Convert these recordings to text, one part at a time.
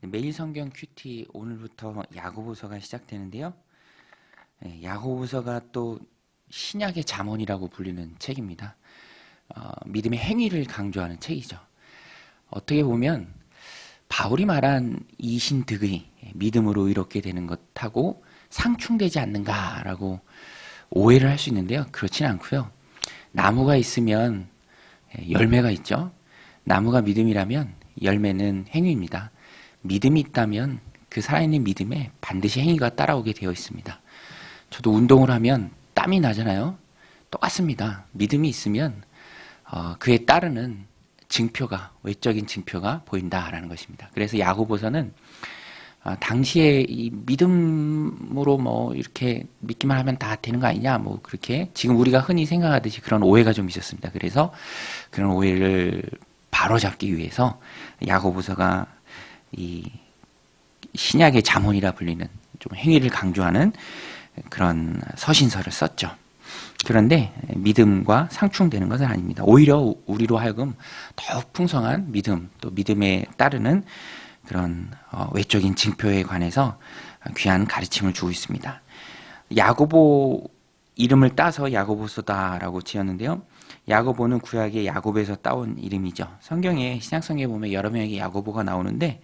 매일 성경 큐티 오늘부터 야고보서가 시작되는데요. 예, 야고보서가 또 신약의 잠언이라고 불리는 책입니다. 어, 믿음의 행위를 강조하는 책이죠. 어떻게 보면 바울이 말한 이신득의 믿음으로 이렇게 되는 것하고 상충되지 않는가라고 오해를 할 수 있는데요. 그렇지는 않고요. 나무가 있으면 예, 열매가 있죠. 나무가 믿음이라면 열매는 행위입니다. 믿음이 있다면 그 살아있는 믿음에 반드시 행위가 따라오게 되어 있습니다. 저도 운동을 하면 땀이 나잖아요. 똑같습니다. 믿음이 있으면 어, 그에 따르는 증표가 외적인 증표가 보인다라는 것입니다. 그래서 야고보서는 어, 당시에 이 믿음으로 뭐 이렇게 믿기만 하면 다 되는 거 아니냐 뭐 그렇게 지금 우리가 흔히 생각하듯이 그런 오해가 좀 있었습니다. 그래서 그런 오해를 바로잡기 위해서 야고보서가 이 신약의 잠언이라 불리는 좀 행위를 강조하는 그런 서신서를 썼죠. 그런데 믿음과 상충되는 것은 아닙니다. 오히려 우리로 하여금 더욱 풍성한 믿음, 또 믿음에 따르는 그런 어, 외적인 징표에 관해서 귀한 가르침을 주고 있습니다. 야고보 이름을 따서 야고보서다라고 지었는데요. 야고보는 구약의 야곱에서 따온 이름이죠. 성경에 신약 성경에 보면 여러 명의 야고보가 나오는데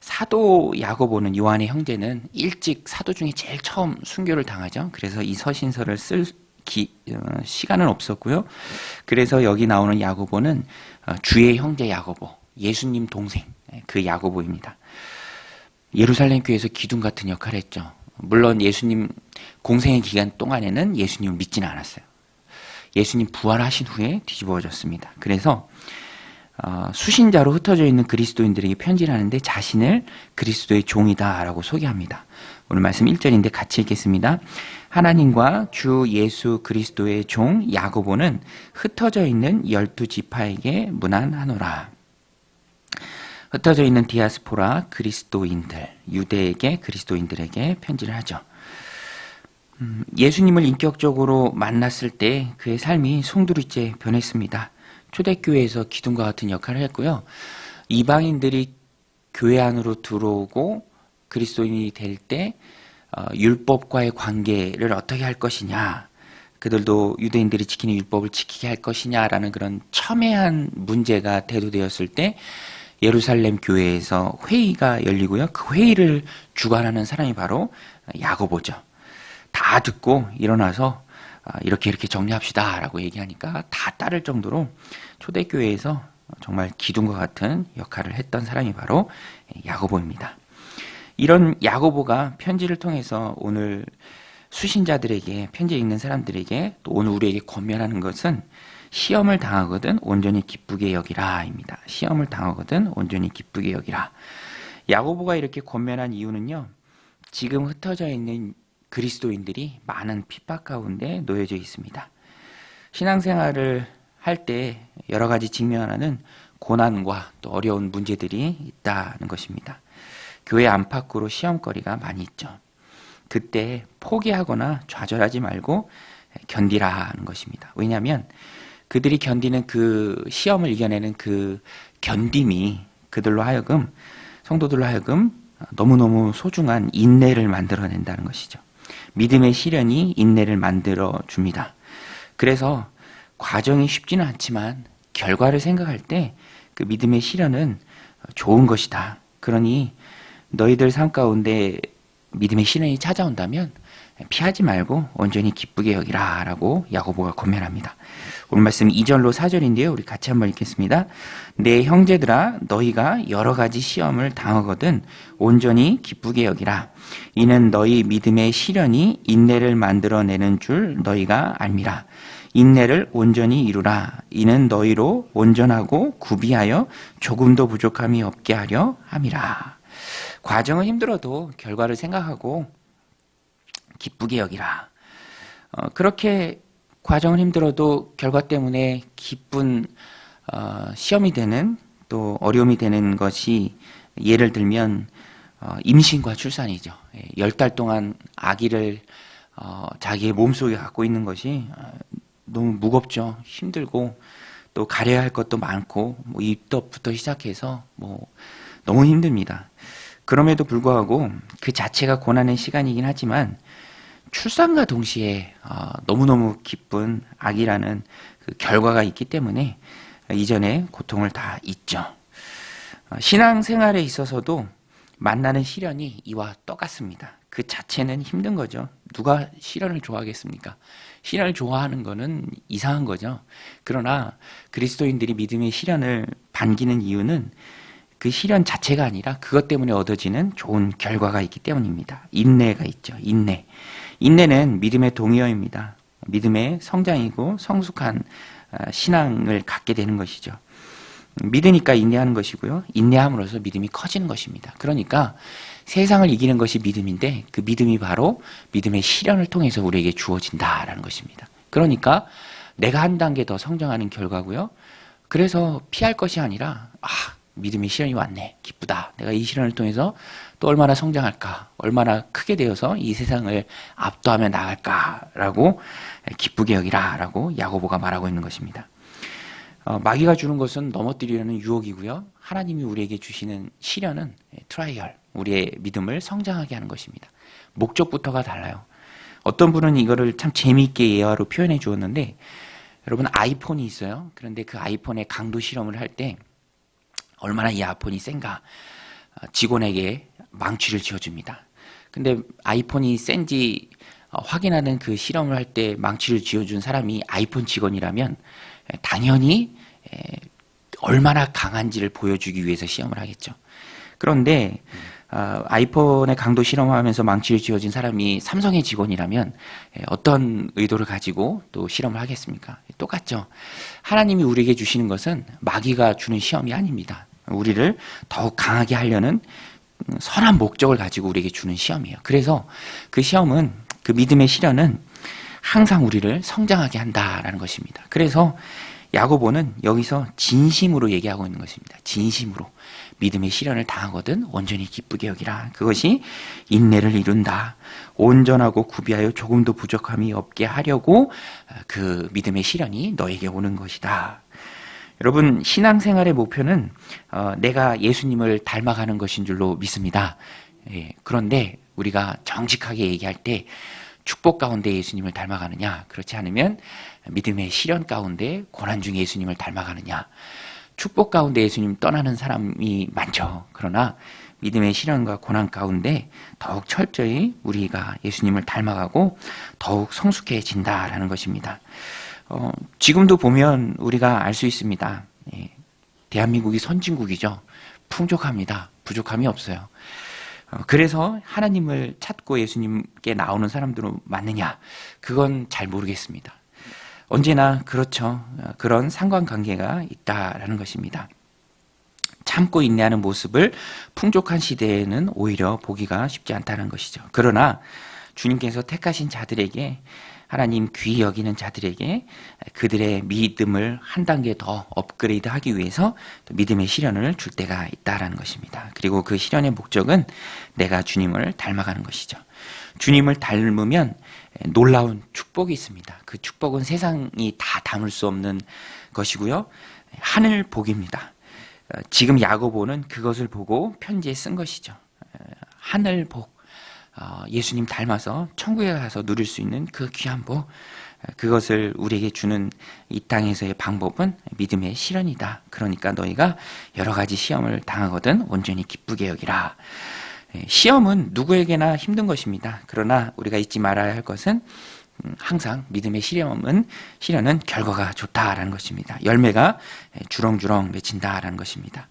사도 야고보는 요한의 형제는 일찍 사도 중에 제일 처음 순교를 당하죠. 그래서 이 서신서를 쓸 기, 어, 시간은 없었고요. 그래서 여기 나오는 야고보는 어, 주의 형제 야고보, 예수님 동생 예, 그 야고보입니다. 예루살렘 교회에서 기둥 같은 역할을 했죠. 물론 예수님 공생의 기간 동안에는 예수님을 믿지는 않았어요. 예수님 부활하신 후에 뒤집어졌습니다. 그래서 어, 수신자로 흩어져 있는 그리스도인들에게 편지를 하는데 자신을 그리스도의 종이다라고 소개합니다. 오늘 말씀 1절인데 같이 읽겠습니다. 하나님과 주 예수 그리스도의 종 야고보는 흩어져 있는 열두 지파에게 문안하노라. 흩어져 있는 디아스포라 그리스도인들, 유대에게 그리스도인들에게 편지를 하죠. 음, 예수님을 인격적으로 만났을 때 그의 삶이 송두리째 변했습니다. 초대교회에서 기둥과 같은 역할을 했고요. 이방인들이 교회 안으로 들어오고 그리스도인이 될때 어, 율법과의 관계를 어떻게 할 것이냐, 그들도 유대인들이 지키는 율법을 지키게 할 것이냐라는 그런 첨예한 문제가 대두되었을 때 예루살렘 교회에서 회의가 열리고요. 그 회의를 주관하는 사람이 바로 야고보죠. 다 듣고 일어나서 아, 이렇게 이렇게 정리합시다 라고 얘기하니까 다 따를 정도로 초대교회에서 정말 기둥과 같은 역할을 했던 사람이 바로 야고보입니다. 이런 야고보가 편지를 통해서 오늘 수신자들에게 편지 읽는 사람들에게 또 오늘 우리에게 권면하는 것은 시험을 당하거든 온전히 기쁘게 여기라입니다. 시험을 당하거든 온전히 기쁘게 여기라. 야고보가 이렇게 권면한 이유는요. 지금 흩어져 있는 그리스도인들이 많은 핍박 가운데 놓여져 있습니다. 신앙생활을 할 때 여러 가지 직면하는 고난과 또 어려운 문제들이 있다는 것입니다. 교회 안팎으로 시험거리가 많이 있죠. 그때 포기하거나 좌절하지 말고 견디라는 것입니다. 왜냐하면 그들이 견디는 그 시험을 이겨내는 그 견딤이 그들로 하여금 성도들로 하여금 너무너무 소중한 인내를 만들어낸다는 것이죠. 믿음의 시련이 인내를 만들어 줍니다. 그래서 과정이 쉽지는 않지만 결과를 생각할 때 그 믿음의 시련은 좋은 것이다. 그러니 너희들 삶 가운데 믿음의 시련이 찾아온다면 피하지 말고 온전히 기쁘게 여기라 라고 야고보가 권면합니다. 오늘 말씀 2절로 4절인데요. 우리 같이 한번 읽겠습니다. 내 형제들아 너희가 여러 가지 시험을 당하거든 온전히 기쁘게 여기라. 이는 너희 믿음의 시련이 인내를 만들어내는 줄 너희가 알미라. 인내를 온전히 이루라. 이는 너희로 온전하고 구비하여 조금도 부족함이 없게 하려 함이라. 과정은 힘들어도 결과를 생각하고 기쁘게 여기라. 어, 그렇게 과정은 힘들어도 결과 때문에 기쁜 어, 시험이 되는 또 어려움이 되는 것이 예를 들면 어, 임신과 출산이죠. 예, 열달 동안 아기를 어, 자기의 몸속에 갖고 있는 것이 어, 너무 무겁죠. 힘들고 또 가려야 할 것도 많고 뭐 입덧부터 시작해서 뭐 너무 힘듭니다. 그럼에도 불구하고 그 자체가 고난의 시간이긴 하지만 출산과 동시에 어, 너무너무 기쁜 아기라는 그 결과가 있기 때문에 이전에 고통을 다 잊죠. 어, 신앙생활에 있어서도 만나는 시련이 이와 똑같습니다. 그 자체는 힘든 거죠. 누가 시련을 좋아하겠습니까? 시련을 좋아하는 거는 이상한 거죠. 그러나 그리스도인들이 믿음의 시련을 반기는 이유는 그 시련 자체가 아니라 그것 때문에 얻어지는 좋은 결과가 있기 때문입니다. 인내가 있죠. 인내. 인내는 믿음의 동의어입니다. 믿음의 성장이고 성숙한 아, 신앙을 갖게 되는 것이죠. 믿으니까 인내하는 것이고요. 인내함으로써 믿음이 커지는 것입니다. 그러니까 세상을 이기는 것이 믿음인데 그 믿음이 바로 믿음의 실현을 통해서 우리에게 주어진다라는 것입니다. 그러니까 내가 한 단계 더 성장하는 결과고요. 그래서 피할 것이 아니라 아, 믿음의 시련이 왔네. 기쁘다. 내가 이 시련을 통해서 또 얼마나 성장할까? 얼마나 크게 되어서 이 세상을 압도하며 나갈까라고 기쁘게 여기라라고 야고보가 말하고 있는 것입니다. 어, 마귀가 주는 것은 넘어뜨리려는 유혹이고요. 하나님이 우리에게 주시는 시련은 트라이얼, 우리의 믿음을 성장하게 하는 것입니다. 목적부터가 달라요. 어떤 분은 이거를 참 재미있게 예화로 표현해 주었는데, 여러분 아이폰이 있어요. 그런데 그 아이폰의 강도 실험을 할때 얼마나 이 아이폰이 센가 어, 직원에게 망치를 지어줍니다. 근데 아이폰이 센지 어, 확인하는 그 실험을 할 때 망치를 쥐어준 사람이 아이폰 직원이라면 당연히 얼마나 강한지를 보여주기 위해서 시험을 하겠죠. 그런데 어, 아이폰의 강도 실험하면서 망치를 쥐어진 사람이 삼성의 직원이라면 어떤 의도를 가지고 또 실험을 하겠습니까? 똑같죠. 하나님이 우리에게 주시는 것은 마귀가 주는 시험이 아닙니다. 우리를 더욱 강하게 하려는 선한 목적을 가지고 우리에게 주는 시험이에요. 그래서 그 시험은 그 믿음의 시련은 항상 우리를 성장하게 한다라는 것입니다. 그래서 야고보는 여기서 진심으로 얘기하고 있는 것입니다. 진심으로 믿음의 시련을 당하거든 온전히 기쁘게 여기라. 그것이 인내를 이룬다. 온전하고 구비하여 조금도 부족함이 없게 하려고 그 믿음의 시련이 너에게 오는 것이다. 여러분 신앙생활의 목표는 어, 내가 예수님을 닮아가는 것인 줄로 믿습니다. 예, 그런데 우리가 정직하게 얘기할 때 축복 가운데 예수님을 닮아가느냐 그렇지 않으면 믿음의 시련 가운데 고난 중에 예수님을 닮아가느냐 축복 가운데 예수님 떠나는 사람이 많죠. 그러나 믿음의 시련과 고난 가운데 더욱 철저히 우리가 예수님을 닮아가고 더욱 성숙해진다라는 것입니다. 어, 지금도 보면 우리가 알 수 있습니다. 예, 대한민국이 선진국이죠. 풍족합니다. 부족함이 없어요. 어, 그래서 하나님을 찾고 예수님께 나오는 사람들은 많느냐? 그건 잘 모르겠습니다. 언제나 그렇죠. 어, 그런 상관관계가 있다라는 것입니다. 참고 인내하는 모습을 풍족한 시대에는 오히려 보기가 쉽지 않다는 것이죠. 그러나 주님께서 택하신 자들에게 하나님 귀 여기는 자들에게 그들의 믿음을 한 단계 더 업그레이드 하기 위해서 믿음의 시련을 줄 때가 있다라는 것입니다. 그리고 그 시련의 목적은 내가 주님을 닮아가는 것이죠. 주님을 닮으면 놀라운 축복이 있습니다. 그 축복은 세상이 다 담을 수 없는 것이고요. 하늘 복입니다. 지금 야고보는 그것을 보고 편지에 쓴 것이죠. 하늘 복. 어, 예수님 닮아서 천국에 가서 누릴 수 있는 그 귀한 복 그것을 우리에게 주는 이 땅에서의 방법은 믿음의 실현이다. 그러니까 너희가 여러 가지 시험을 당하거든 온전히 기쁘게 여기라. 예, 시험은 누구에게나 힘든 것입니다. 그러나 우리가 잊지 말아야 할 것은 음, 항상 믿음의 시험은 시련은 결과가 좋다라는 것입니다. 열매가 주렁주렁 맺힌다라는 것입니다.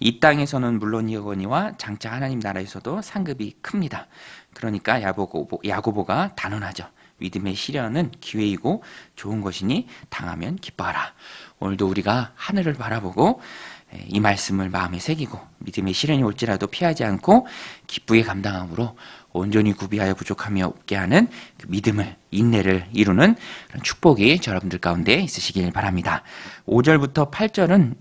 이 땅에서는 물론이거니와 장차 하나님 나라에서도 상급이 큽니다. 그러니까 야고보, 야고보가 단언하죠. 믿음의 시련은 기회이고 좋은 것이니 당하면 기뻐하라. 오늘도 우리가 하늘을 바라보고 이 말씀을 마음에 새기고 믿음의 시련이 올지라도 피하지 않고 기쁘게 감당함으로 온전히 구비하여 부족함이 없게 하는 그 믿음을 인내를 이루는 축복이 여러분들 가운데 있으시길 바랍니다. 5절부터 8절은 어,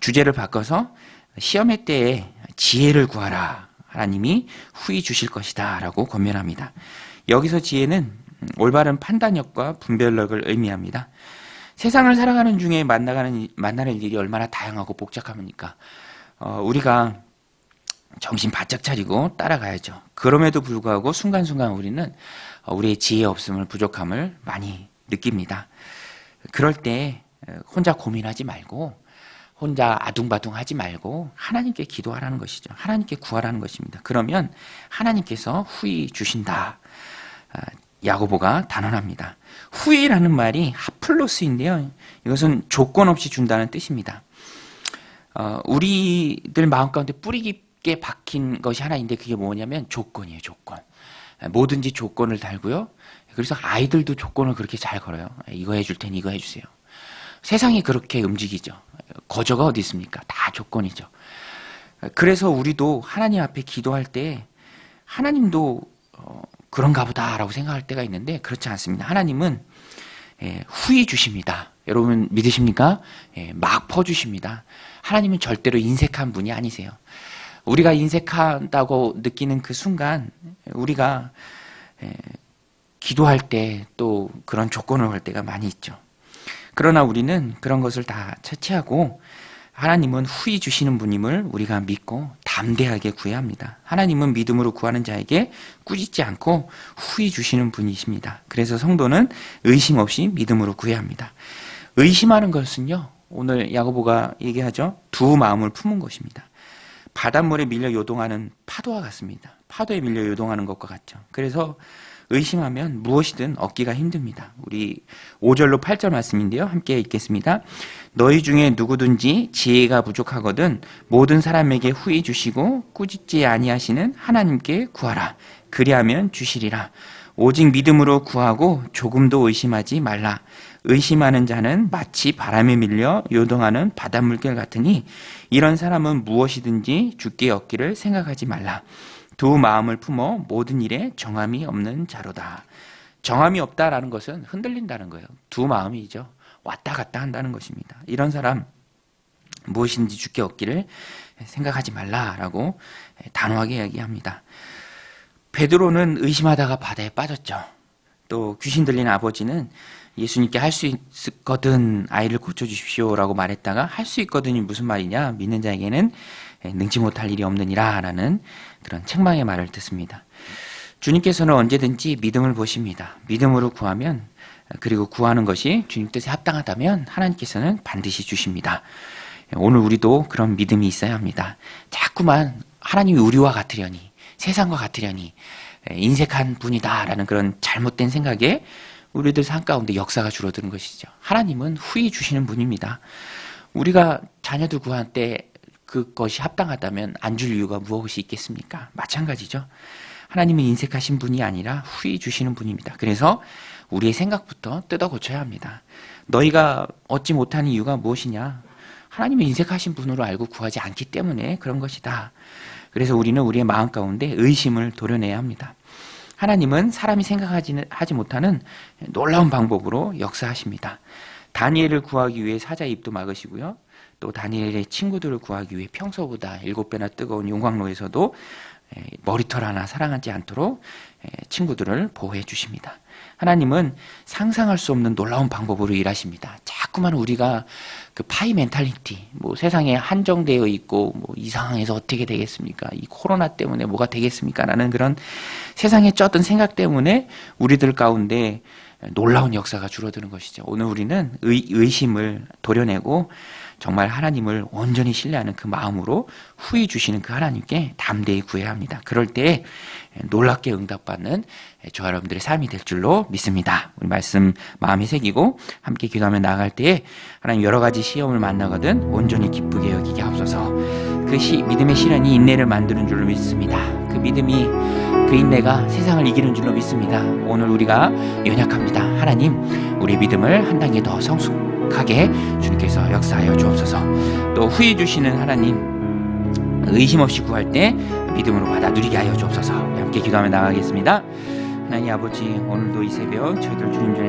주제를 바꿔서 시험의 때에 지혜를 구하라. 하나님이 후히 주실 것이다. 라고 권면합니다. 여기서 지혜는 올바른 판단력과 분별력을 의미합니다. 세상을 살아가는 중에 만나가는, 만나는 일이 얼마나 다양하고 복잡합니까? 어, 우리가 정신 바짝 차리고 따라가야죠. 그럼에도 불구하고 순간순간 우리는 어, 우리의 지혜 없음을 부족함을 많이 느낍니다. 그럴 때 어, 혼자 고민하지 말고 혼자 아둥바둥 하지 말고 하나님께 기도하라는 것이죠. 하나님께 구하라는 것입니다. 그러면 하나님께서 후히 주신다. 아, 야고보가 단언합니다. 후히라는 말이 하플로스인데요. 이것은 조건 없이 준다는 뜻입니다. 어, 우리들 마음 가운데 뿌리 깊게 박힌 것이 하나 인데 그게 뭐냐면 조건이에요. 조건. 뭐든지 조건을 달고요. 그래서 아이들도 조건을 그렇게 잘 걸어요. 이거 해줄 테니 이거 해주세요. 세상이 그렇게 움직이죠. 거저가 어디 있습니까? 다 조건이죠. 그래서 우리도 하나님 앞에 기도할 때 하나님도 어, 그런가 보다라고 생각할 때가 있는데 그렇지 않습니다. 하나님은 예, 후히 주십니다. 여러분 믿으십니까? 예, 막 퍼주십니다. 하나님은 절대로 인색한 분이 아니세요. 우리가 인색한다고 느끼는 그 순간 우리가 예, 기도할 때 또 그런 조건을 걸 때가 많이 있죠. 그러나 우리는 그런 것을 다 채취하고 하나님은 후히 주시는 분임을 우리가 믿고 담대하게 구해야 합니다. 하나님은 믿음으로 구하는 자에게 꾸짖지 않고 후히 주시는 분이십니다. 그래서 성도는 의심 없이 믿음으로 구해야 합니다. 의심하는 것은요. 오늘 야고보가 얘기하죠. 두 마음을 품은 것입니다. 바닷물에 밀려 요동하는 파도와 같습니다. 파도에 밀려 요동하는 것과 같죠. 그래서 의심하면 무엇이든 얻기가 힘듭니다. 우리 5절로 8절 말씀인데요. 함께 읽겠습니다. 너희 중에 누구든지 지혜가 부족하거든 모든 사람에게 후히 주시고 꾸짖지 아니하시는 하나님께 구하라. 그리하면 주시리라. 오직 믿음으로 구하고 조금도 의심하지 말라. 의심하는 자는 마치 바람에 밀려 요동하는 바닷물결 같으니 이런 사람은 무엇이든지 죽게 얻기를 생각하지 말라. 두 마음을 품어 모든 일에 정함이 없는 자로다. 정함이 없다라는 것은 흔들린다는 거예요. 두 마음이죠. 왔다 갔다 한다는 것입니다. 이런 사람 무엇인지 죽게 얻기를 생각하지 말라라고 단호하게 이야기합니다. 베드로는 의심하다가 바다에 빠졌죠. 또 귀신 들린 아버지는 예수님께 할 수 있거든 아이를 고쳐 주십시오라고 말했다가 할 수 있거든이 무슨 말이냐 믿는 자에게는 능치 못할 일이 없느니라 라는 그런 책망의 말을 듣습니다. 주님께서는 언제든지 믿음을 보십니다. 믿음으로 구하면 그리고 구하는 것이 주님 뜻에 합당하다면 하나님께서는 반드시 주십니다. 오늘 우리도 그런 믿음이 있어야 합니다. 자꾸만 하나님이 우리와 같으려니 세상과 같으려니 인색한 분이다라는 그런 잘못된 생각에 우리들 삶 가운데 역사가 줄어드는 것이죠. 하나님은 후히 주시는 분입니다. 우리가 자녀들 구할 때 그것이 합당하다면 안 줄 이유가 무엇이 있겠습니까? 마찬가지죠. 하나님은 인색하신 분이 아니라 후히 주시는 분입니다. 그래서 우리의 생각부터 뜯어 고쳐야 합니다. 너희가 얻지 못하는 이유가 무엇이냐? 하나님은 인색하신 분으로 알고 구하지 않기 때문에 그런 것이다. 그래서 우리는 우리의 마음 가운데 의심을 도려내야 합니다. 하나님은 사람이 생각하지 하지 못하는 놀라운 방법으로 역사하십니다. 다니엘을 구하기 위해 사자 입도 막으시고요. 또 다니엘의 친구들을 구하기 위해 평소보다 일곱 배나 뜨거운 용광로에서도 머리털 하나 사랑하지 않도록 친구들을 보호해 주십니다. 하나님은 상상할 수 없는 놀라운 방법으로 일하십니다. 자꾸만 우리가 그 파이 멘탈리티, 뭐 세상에 한정되어 있고 뭐 이 상황에서 어떻게 되겠습니까? 이 코로나 때문에 뭐가 되겠습니까? 라는 그런 세상에 쩌던 생각 때문에 우리들 가운데 놀라운 역사가 줄어드는 것이죠. 오늘 우리는 의, 의심을 도려내고 정말 하나님을 온전히 신뢰하는 그 마음으로 후히 주시는 그 하나님께 담대히 구해야 합니다. 그럴 때 놀랍게 응답받는 저 여러분들의 삶이 될 줄로 믿습니다. 우리 말씀 마음에 새기고 함께 기도하며 나아갈 때에 하나님 여러 가지 시험을 만나거든 온전히 기쁘게 여기게 하옵소서. 그 시, 믿음의 시련이 인내를 만드는 줄로 믿습니다. 그 믿음이 그 인내가 세상을 이기는 줄로 믿습니다. 오늘 우리가 연약합니다. 하나님, 우리 믿음을 한 단계 더 성숙 하게 주님께서 역사하여 주옵소서. 또 후해 주시는 하나님 의심 없이 구할 때 믿음으로 받아 누리게 하여 주옵소서. 함께 기도하며 나가겠습니다. 하나님 아버지 오늘도 이 새벽 저희들 주님 전에